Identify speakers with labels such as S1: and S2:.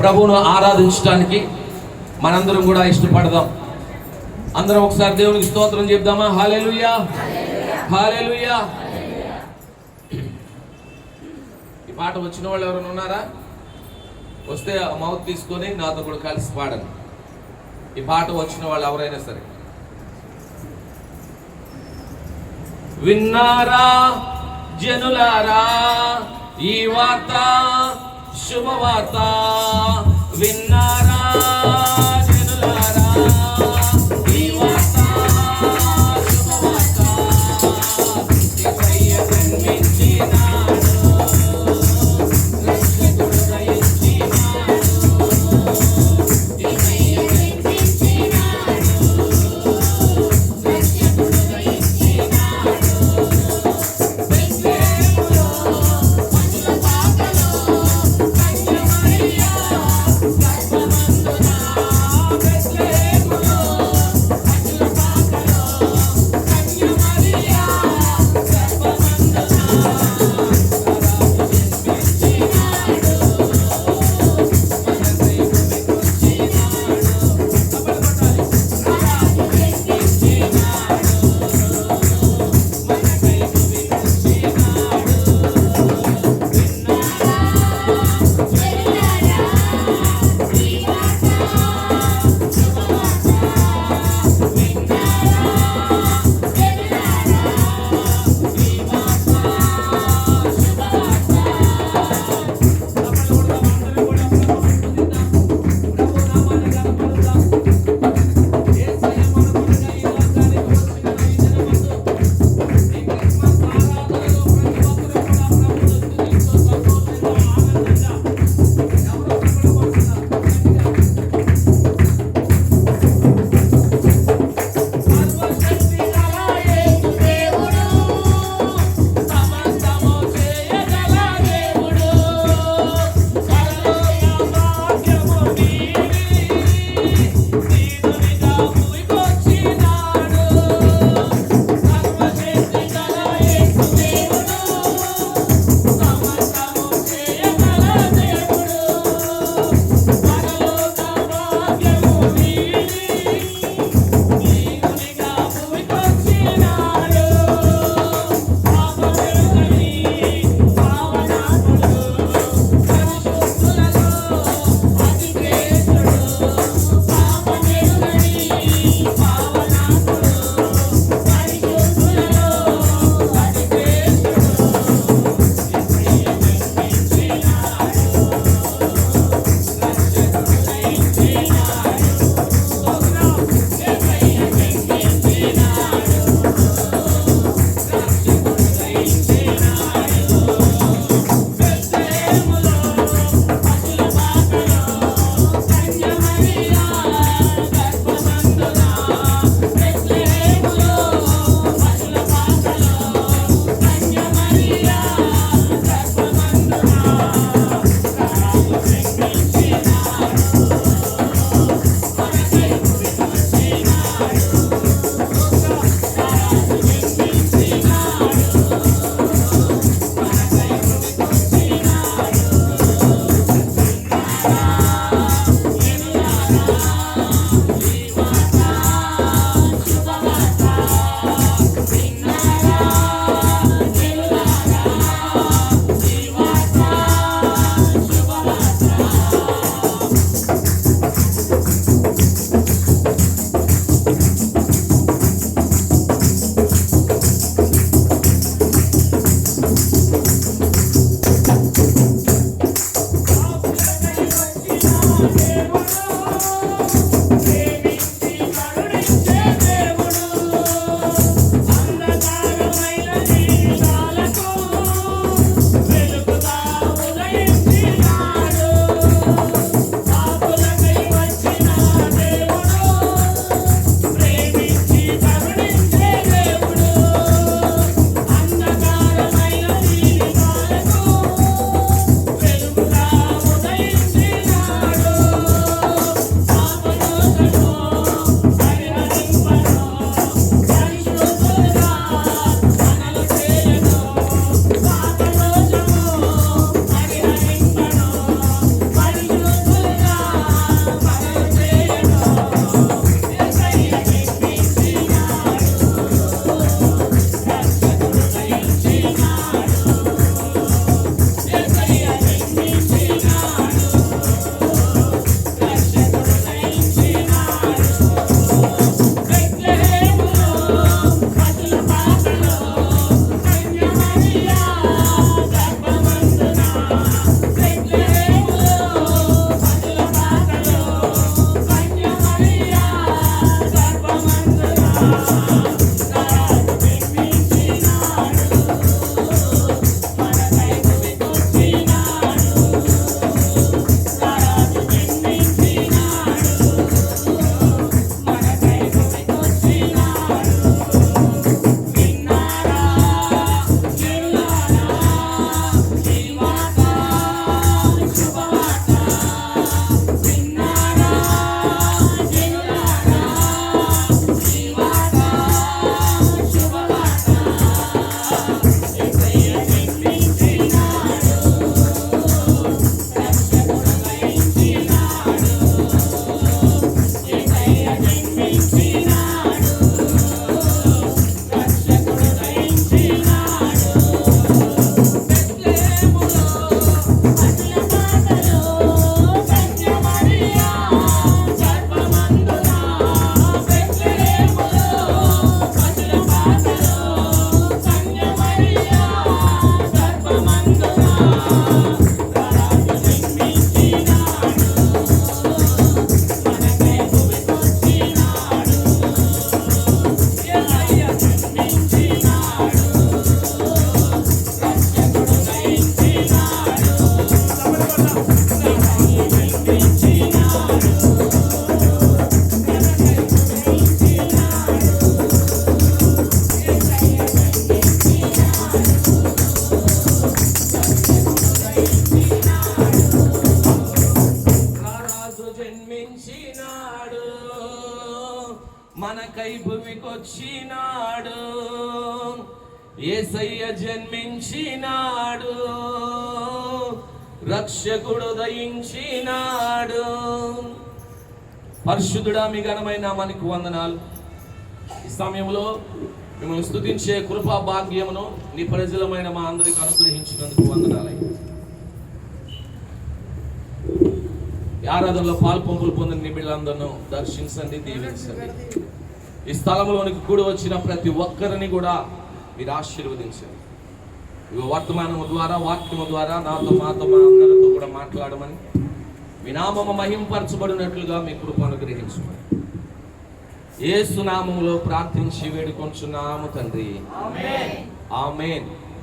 S1: ప్రభువును ఆరాధించడానికి మనందరం కూడా ఇష్టపడదాం. అందరం ఒకసారి దేవునికి స్తోత్రం చెప్దామా? హాలేలుయా హాలేలుయా ఈ పాట వచ్చిన వాళ్ళు ఎవరైనా ఉన్నారా? వస్తే మౌత్ తీసుకొని నాతో కూడా కలిసి పాడండి. ఈ పాట వచ్చిన వాళ్ళు ఎవరైనా సరే. విన్నారా జనులారా? ఈ వార్త శుభవార్త. Thank you. మనకై భూమికొచ్చినాడు. ఏసయ్య జన్మించినాడు. రక్షకుడు దయించినాడు. పరిశుద్ధుడా మీ ఘనమైన నామానికి వందనాలు. ఈ సమయంలో మిమ్మల్ని స్థుతించే కృపా భాగ్యమును నీ ప్రజలమైన మా అందరికి అనుగ్రహించినందుకు వందనాలయ్యా. ఆరాధనలో పాల్పొంపులు పొందిన నీ దర్శించండి దీవించండి. ఈ స్థలంలోనికి కూడి వచ్చిన ప్రతి ఒక్కరిని కూడా మీరు ఆశీర్వదించండి. ఇవి వర్తమానము ద్వారా వాక్యము ద్వారా నాతో మాతో మా అందరితో కూడా మాట్లాడమని మీ నామము మహింపరచబడినట్లుగా మీ కృప అనుగ్రహించమని ఏసు నామములో ప్రార్థించి వేడుకొంచున్నాము తండ్రి. ఆమెన్.